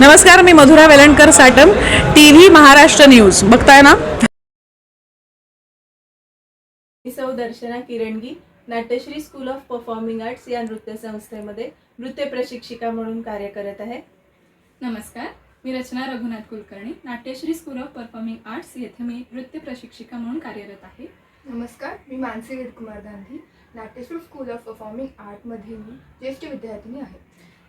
नमस्कार मी Madhura Velankar Satam T V Maharashtra news. बघताय ना? मी सौ Darshana Kirangi Natyashree school of performing arts या नृत्य संस्थेमध्ये नृत्य प्रशिक्षिका म्हणून कार्य करत आहे. नमस्कार मी Rachana Raghunath Kulkarni Natyashree school of performing arts येथे मी नृत्य प्रशिक्षिका म्हणून कार्यरत आहे. नमस्कार मी Mansi Vedkumar Gandhi Natyashree school of performing आर्टमध्ये मी ज्येष्ठ विद्यार्थिनी आहे.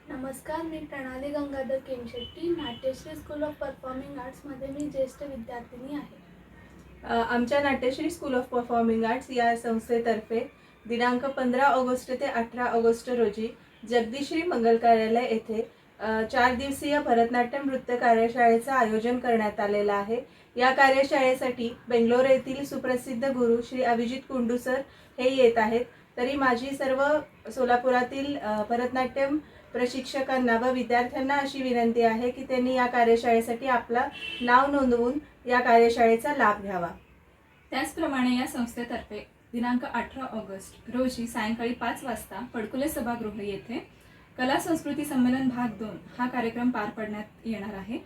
नमस्कार मी Pranali Gangadhar Kemshetty Natyashree school of performing आर्ट्समध्ये मी ज्येष्ठ विद्यार्थिनी आहे. आमच्या Natyashree school of performing arts या संस्थेतर्फे दिनांक पंधरा ऑगस्ट ते अठरा ऑगस्ट रोजी जगदीश्री मंगल कार्यालय येथे चार दिवसीय भरतनाट्यम नृत्य कार्यशाळेचं आयोजन करण्यात आलेलं आहे. या कार्यशाळेसाठी बेंगलोर येथील सुप्रसिद्ध गुरु श्री अभिजित कुंडू सर हे येत आहेत. तरी माझी सर्व सोलापुरातील भरतनाट्यम प्रशिक्षकांना व विद्यार्थ्यांना अशी विनंती आहे की त्यांनी या कार्यशाळेसाठी आपला नाव नोंदवून या कार्यशाळेचा लाभ घ्यावा. त्याचप्रमाणे या संस्थेतर्फे दिनांक अठरा ऑगस्ट रोजी सायंकाळी पाच वाजता पडकुले सभागृह येथे कला संस्कृती संमेलन भाग दोन हा कार्यक्रम पार पडण्यात येणार आहे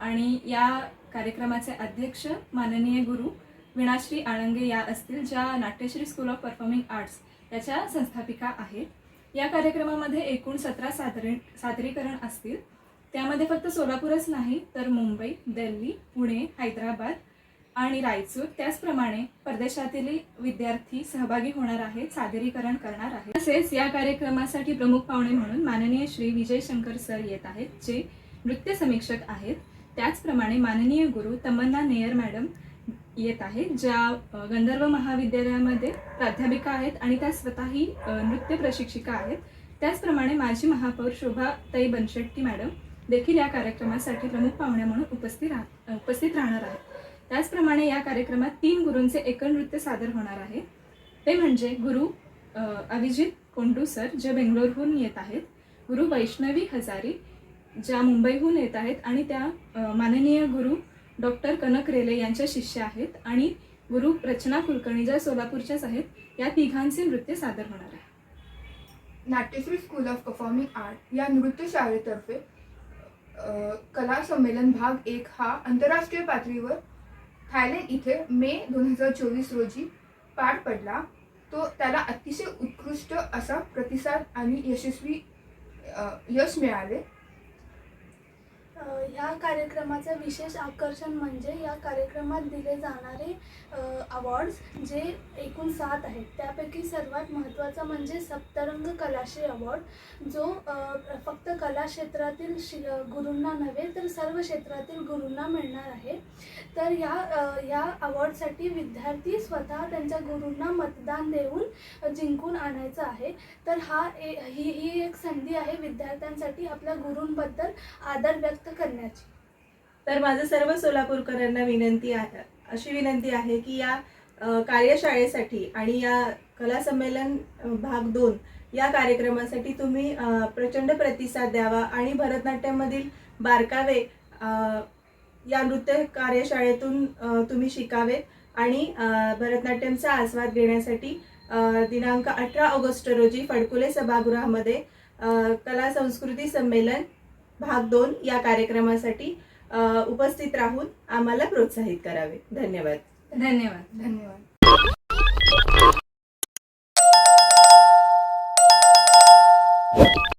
आणि या कार्यक्रमाचे अध्यक्ष माननीय गुरु विणाश्री आळंगे या असतील ज्या Natyashree school of performing arts याच्या संस्थापिका आहेत. या कार्यक्रमामध्ये एकूण सतरा सादरी सादरीकरण असतील. त्यामध्ये फक्त सोलापूरच नाही तर मुंबई दिल्ली पुणे हैदराबाद आणि रायचूर त्याचप्रमाणे परदेशातील विद्यार्थी सहभागी होणार आहेत सादरीकरण करणार आहेत. तसेच या कार्यक्रमासाठी प्रमुख पाहुणे म्हणून माननीय श्री विजय शंकर सर येत आहेत जे नृत्य समीक्षक आहेत. त्याचप्रमाणे माननीय गुरु तमन्ना नेयर मॅडम येत आहेत ज्या गंधर्व महाविद्यालयामध्ये प्राध्यापिका आहेत आणि त्या स्वतःही नृत्य प्रशिक्षिका आहेत. त्याचप्रमाणे माजी महापौर शोभाताई बनशेट्टी मॅडम देखील या कार्यक्रमासाठी प्रमुख पाहुण्या म्हणून उपस्थित राह उपस्थित राहणार आहेत. त्याचप्रमाणे या कार्यक्रमात तीन गुरूंचे एकल नृत्य सादर होणार आहे. ते म्हणजे गुरु अभिजित कोंडू सर जे बेंगलोरहून येत आहेत गुरु वैष्णवी हजारी ज्या मुंबईहून येत आहेत आणि त्या माननीय गुरु डॉक्टर कनक रेले यांच्या शिष्य आहेत आणि गुरु रचना कुलकर्णी ज्या सोलापूरच्याच आहेत या तिघांचे नृत्य सादर होणार आहे. Natyashree school of performing art या नृत्य शाळेतर्फे कला संमेलन भाग एक हा आंतरराष्ट्रीय पातळीवर थायलंड इथे मे दोन हजार चोवीस रोजी पार पडला. तो त्याला अतिशय उत्कृष्ट असा प्रतिसाद आणि यशस्वी यश मिळाले. या कार्यक्रमाचं विशेष आकर्षण म्हणजे या कार्यक्रमात दिले जाणारे अवॉर्ड्स जे एकूण सात आहेत. त्यापैकी सर्वात महत्त्वाचा म्हणजे सप्तरंग कलाश्री अवॉर्ड जो फक्त कला क्षेत्रातील शि गुरूंना नव्हे तर सर्व क्षेत्रातील गुरूंना मिळणार आहे. तर या या अवॉर्डसाठी विद्यार्थी स्वतः त्यांच्या गुरूंना मतदान देऊन जिंकून आणायचं आहे. तर हा ए ही ही एक संधी आहे विद्यार्थ्यांसाठी आपल्या गुरूंबद्दल आदर व्यक्त करण्याची. तर माझं सर्व सोलापूरकरांना विनंती आहे अशी विनंती आहे की या कार्यशाळेसाठी आणि या कला संमेलन भाग दोन या कार्यक्रमासाठी तुम्ही प्रचंड प्रतिसाद द्यावा आणि भरतनाट्यमधील बारकावे या नृत्य कार्यशाळेतून तुम्ही शिकावे आणि भरतनाट्यमचा आस्वाद घेण्यासाठी दिनांक अठरा ऑगस्ट रोजी फडकुले सभागृहामध्ये कला संस्कृती संमेलन भाग दोन या कार्यक्रमासाठी उपस्थित राहून आम्हाला प्रोत्साहित करावे. धन्यवाद. धन्यवाद धन्यवाद.